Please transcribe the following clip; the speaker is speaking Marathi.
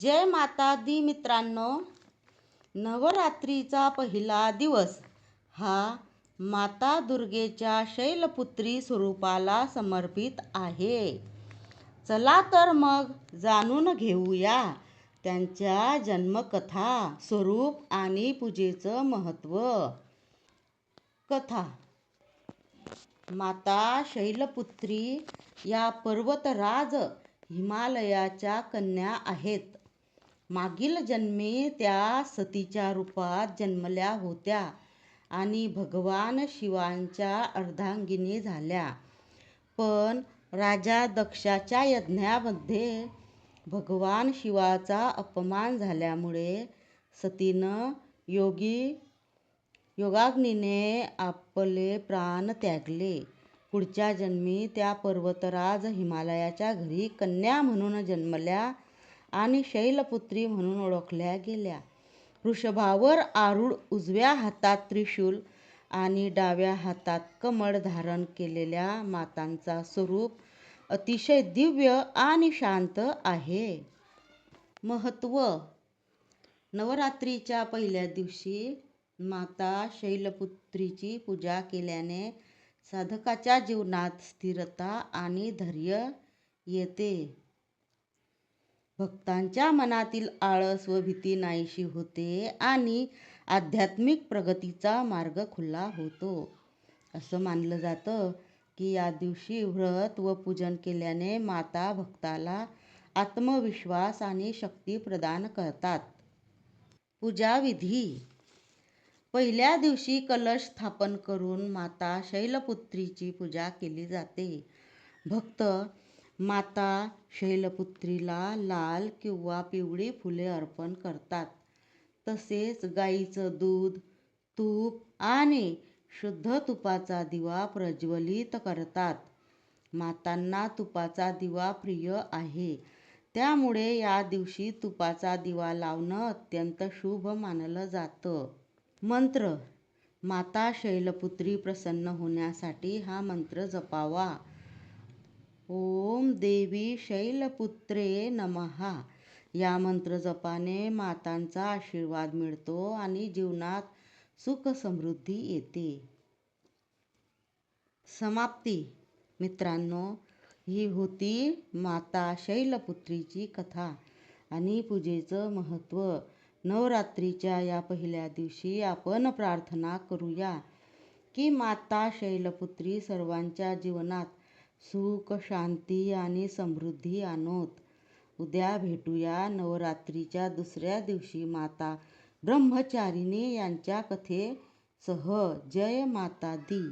जय माता दी मित्रांनो. नवरात्रीचा पहिला दिवस. हा माता दुर्गेच्या शैलपुत्री स्वरूपाला समर्पित आहे. चला तर मग जाणून घेऊया त्यांच्या जन्मकथा स्वरूप आणि पूजेचं महत्त्व. कथा. माता शैलपुत्री या पर्वतराज हिमालयाच्या कन्या आहेत. मागील जन्मी त्या सतीच्या रूपात जन्मल्या होत्या आणि भगवान शिवांच्या अर्धांगिनी झाल्या. पण राजा दक्षाच्या यज्ञामध्ये भगवान शिवाचा अपमान झाल्यामुळे सतीनं योगी योगाग्नीने आपले प्राण त्यागले. पुढच्या जन्मी त्या पर्वतराज हिमालयाच्या घरी कन्या म्हणून जन्मल्या. आणि शैलपुत्री म्हणून ओळखल्या गेल्या. वृषभावर आरूढ उजव्या हातात त्रिशूल आणि डाव्या हातात कमळ धारण केलेल्या मातांचा स्वरूप अतिशय दिव्य आणि शांत आहे. महत्त्व नवरात्रीच्या पहिल्या दिवशी माता शैलपुत्रीची पूजा केल्याने साधकाच्या जीवनात स्थिरता आणि धैर्य येते. भक्तांच्या मनातील आळस व भीती नाहीशी होते आणि आध्यात्मिक प्रगतीचा मार्ग खुला होतो. असं मानलं जातं की या दिवशी व्रत व पूजन केल्याने माता भक्ताला आत्मविश्वास आणि शक्ती प्रदान करतात. पूजाविधी. पहिल्या दिवशी कलश स्थापन करून माता शैलपुत्रीची पूजा केली जाते. भक्त माता शैलपुत्रीला लाल किंवा पिवळी फुले अर्पण करतात. तसेच गाईचं दूध तूप आणि शुद्ध तुपाचा दिवा प्रज्वलित करतात. मातांना तुपाचा दिवा प्रिय आहे. त्यामुळे या दिवशी तुपाचा दिवा लावणं अत्यंत शुभ मानलं जातं. मंत्र माता शैलपुत्री प्रसन्न होण्यासाठी हा मंत्र जपावा. ओम देवी शैलपुत्रे नमहा. या मंत्र जपाने मातांचा आशीर्वाद मिळतो आणि जीवनात सुख समृद्धी येते. समाप्ती. मित्रांनो ही होती माता शैलपुत्रीची कथा आणि पूजेचं महत्त्व. नवरात्रीच्या या पहिल्या दिवशी आपण प्रार्थना करूया की माता शैलपुत्री सर्वांच्या जीवनात सुख शांती आणि समृद्धी आणोत. उद्या भेटूया नवरात्रीच्या दुसऱ्या दिवशी माता ब्रह्मचारिणी यांच्या कथेसह. जय माता दी.